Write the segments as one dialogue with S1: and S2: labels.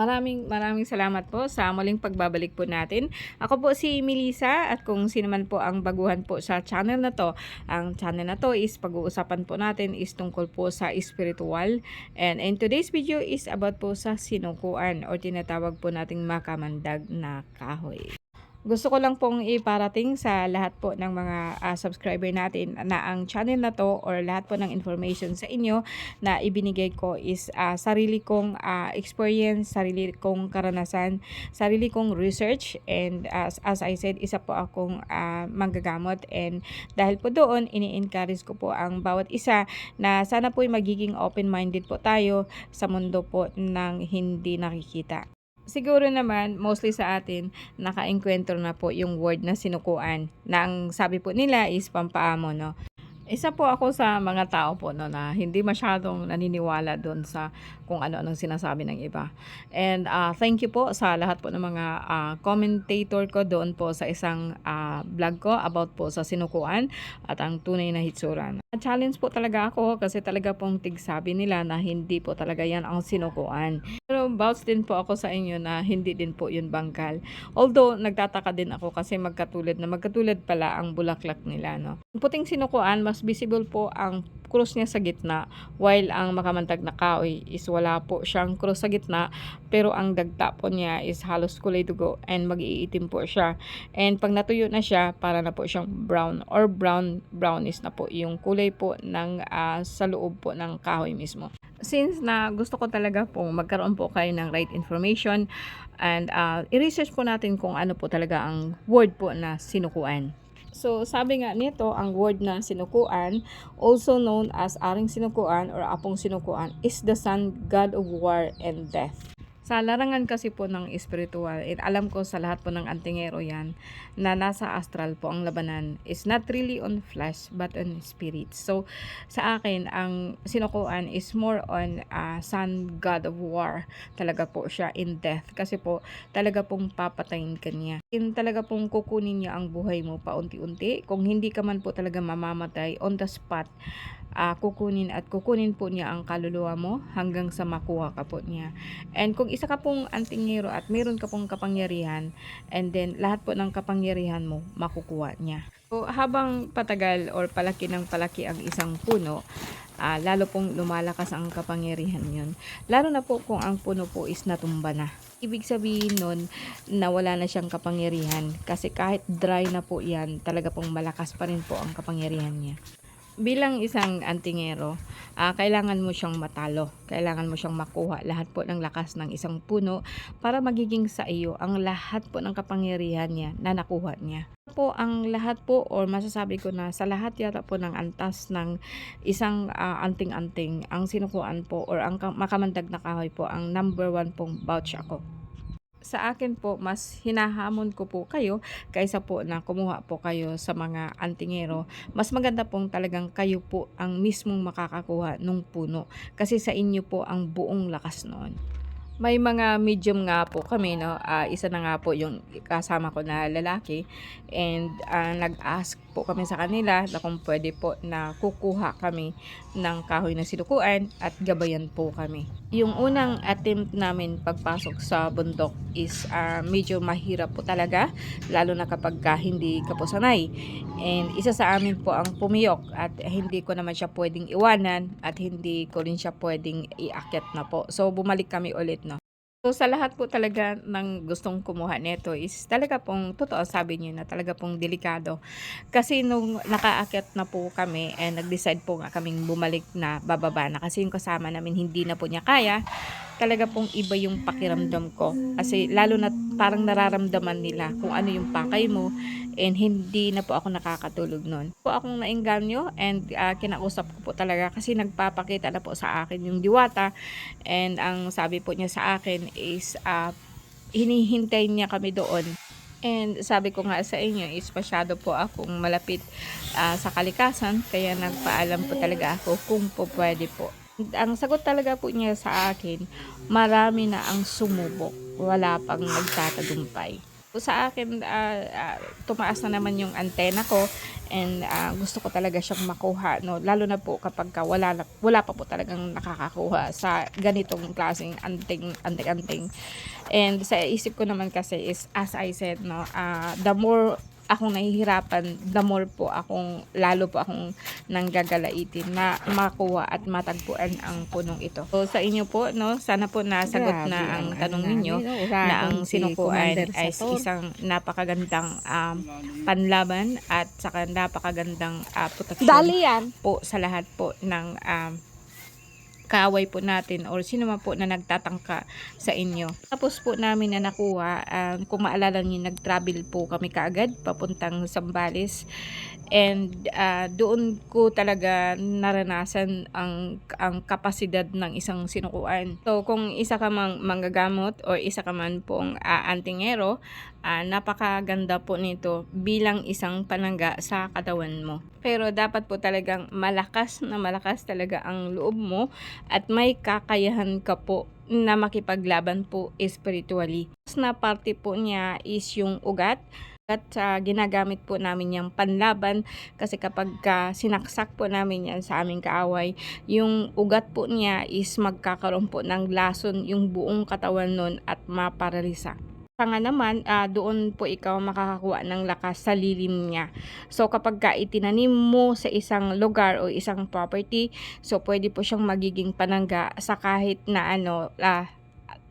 S1: Maraming maraming salamat po sa muling pagbabalik po natin. Ako po si Melissa at kung sino man po ang baguhan po sa channel na to, ang channel na to is pag-uusapan po natin is tungkol po sa spiritual. And in today's video is about po sa sinukuan or tinatawag po nating makamandag na kahoy. Gusto ko lang pong iparating sa lahat po ng mga ah, subscriber natin na ang channel na to or lahat po ng information sa inyo na ibinigay ko is ah, sarili kong ah, experience, sarili kong karanasan, sarili kong research and as, as I said, isa po akong ah, manggagamot and dahil po doon, ini-encourage ko po ang bawat isa na sana po magiging open-minded po tayo sa mundo po ng hindi nakikita. Siguro naman, mostly sa atin, naka-enkwentro na po yung word na sinukuan na ang sabi po nila is pampaamo, no? Isa po ako sa mga tao po no, na hindi masyadong naniniwala doon sa kung ano-anong sinasabi ng iba. And ah, thank you po sa lahat po ng mga ah, commentator ko doon po sa isang ah, vlog ko about po sa sinukuan at ang tunay na hitsuran. Challenge po talaga ako kasi talaga pong tigsabi nila na hindi po talaga yan ang sinukuan. Pero vouch din po ako sa inyo na hindi din po yun bangkal. Although nagtataka din ako kasi magkatulad na magkatulad pala ang bulaklak nila no. Ang puting sinukuan mas visible po ang cross niya sa gitna while ang makamantag na kahoy is wala po siyang cross sa gitna pero ang dagta po niya is halos kulay dugo and mag-iitim po siya. And pag natuyo na siya para na po siyang brown or brown brownish na po yung kulay po ng ah, sa loob po ng kahoy mismo since na gusto ko talaga po magkaroon po kayo ng right information and uh, i-research po natin kung ano po talaga ang word po na sinukuan. So, sabi nga nito, ang word na sinukuan, also known as aring sinukuan or apong sinukuan, is the sun, god of war and death. Sa larangan kasi po ng espiritual, and alam ko sa lahat po ng antingero yan, na nasa astral po ang labanan is not really on flesh but on spirit. So, sa akin, ang sinukuan is more on uh, sun god of war. Talaga po siya in death. Kasi po, talaga pong papatayin ka niya. In talaga pong kukunin niya ang buhay mo paunti-unti. Kung hindi ka man po talaga mamamatay on the spot, ah, kukunin at kukunin po niya ang kaluluwa mo hanggang sa makuha ka po niya. And kung isa ka pong antingero at meron ka pong kapangyarihan, and then lahat po ng kapangyarihan mo, makukuha niya. So, habang patagal or palaki ng palaki ang isang puno, ah, lalo pong lumalakas ang kapangyarihan yun. Lalo na po kung ang puno po is natumba na. Ibig sabihin nun na wala na siyang kapangyarihan kasi kahit dry na po yan, talaga pong malakas pa rin po ang kapangyarihan niya bilang isang antingero, ah, kailangan mo siyang matalo. Kailangan mo siyang makuha lahat po ng lakas ng isang puno para magiging sa iyo ang lahat po ng kapangyarihan niya na nakuha niya. Po ang lahat po or masasabi ko na sa lahat yata po ng antas ng isang ah, anting-anting ang sinukuan po or ang ka- makamandag na kahoy po ang number one pong vouch ako sa akin po, mas hinahamon ko po kayo kaysa po na kumuha po kayo sa mga antingero. Mas maganda pong talagang kayo po ang mismong makakakuha nung puno. Kasi sa inyo po ang buong lakas noon. May mga medium nga po kami, no? Ah, isa na nga po yung kasama ko na lalaki. And ah, nag-ask po kami sa kanila na kung pwede po na kukuha kami ng kahoy na sinukuan at gabayan po kami. Yung unang attempt namin pagpasok sa bundok is ah, medyo mahirap po talaga, lalo na kapag ka hindi ka po sanay. And isa sa amin po ang pumiyok at hindi ko naman siya pwedeng iwanan at hindi ko rin siya pwedeng iakyat na po. So bumalik kami ulit no. So sa lahat po talaga ng gustong kumuha nito is talaga pong totoo sabi niyo na talaga pong delikado. Kasi nung nakaakyat na po kami and nag-decide po nga kaming bumalik na bababa na kasi yung kasama namin hindi na po niya kaya, talaga pong iba yung pakiramdam ko. Kasi lalo na parang nararamdaman nila kung ano yung pakay mo and hindi na po ako nakakatulog nun. Po akong nainganyo and ah, kinausap ko po talaga kasi nagpapakita na po sa akin yung diwata and ang sabi po niya sa akin is ah, hinihintay niya kami doon. And sabi ko nga sa inyo is masyado po akong malapit ah, sa kalikasan kaya nagpaalam po talaga ako kung po pwede po. Ang sagot talaga po niya sa akin, marami na ang sumubok, wala pang nagtatagumpay. Sa akin, ah, ah, tumaas na naman yung antena ko and ah, gusto ko talaga siyang makuha. No? Lalo na po kapag ka wala, wala pa po talagang nakakakuha sa ganitong klaseng anting, anting-anting. And sa isip ko naman kasi is, as I said, no, ah, the more akong nahihirapan, the more po akong, lalo po akong nanggagalaitin na makuha at matagpuan ang punong ito. So sa inyo po, no, sana po nasagot
S2: Grabe
S1: na ang
S2: ano
S1: tanong ninyo na ang sinukuan ay isang napakagandang um, panlaban at saka napakagandang uh, proteksyon
S2: Dali yan.
S1: po sa lahat po ng um, kaaway po natin or sino man po na nagtatangka sa inyo. Tapos po namin na nakuha, um, kung maalala niyo, nag-travel po kami kaagad papuntang Sambales. And ah, doon ko talaga naranasan ang ang kapasidad ng isang sinukuan. So kung isa ka mang manggagamot o isa ka man pong ah, antingero, ah, napakaganda po nito bilang isang panangga sa katawan mo. Pero dapat po talagang malakas na malakas talaga ang loob mo at may kakayahan ka po na makipaglaban po spiritually. Na parte po niya is yung ugat at ah, ginagamit po namin yung panlaban kasi kapag ka sinaksak po namin yan sa aming kaaway, yung ugat po niya is magkakaroon po ng lason yung buong katawan nun at maparalisa. Pa nga naman, ah, doon po ikaw makakakuha ng lakas sa lilim niya. So kapag ka itinanim mo sa isang lugar o isang property, so pwede po siyang magiging panangga sa kahit na ano, ah,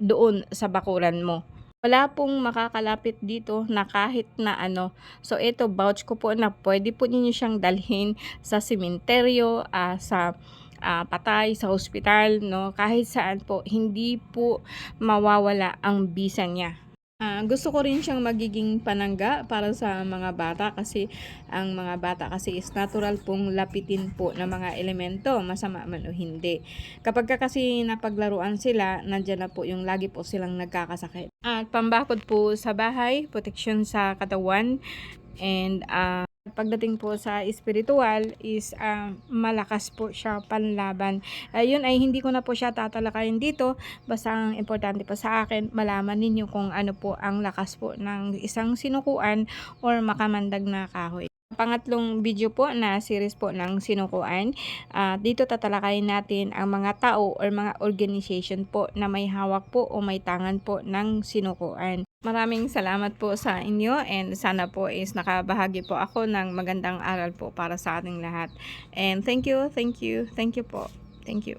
S1: doon sa bakuran mo. Wala pong makakalapit dito na kahit na ano. So ito, vouch ko po na pwede po ninyo siyang dalhin sa sementeryo, ah, sa ah, patay, sa hospital, no? Kahit saan po, hindi po mawawala ang bisa niya. Ah, gusto ko rin siyang magiging panangga para sa mga bata kasi ang mga bata kasi is natural pong lapitin po ng mga elemento, masama man o hindi. Kapag ka kasi napaglaruan sila, nandyan na po yung lagi po silang nagkakasakit. At pambakod po sa bahay, proteksyon sa katawan, and ah, pagdating po sa spiritual is ah, malakas po siya panlaban. Ayun ay hindi ko na po siya tatalakayin dito. Basta ang importante po sa akin, malaman ninyo kung ano po ang lakas po ng isang sinukuan or makamandag na kahoy. Pangatlong video po na series po ng sinukuan. Ah, dito tatalakayin natin ang mga tao or mga organization po na may hawak po o may tangan po ng sinukuan. Maraming salamat po sa inyo and sana po is nakabahagi po ako ng magandang aral po para sa ating lahat. And thank you, thank you, thank you po. Thank you.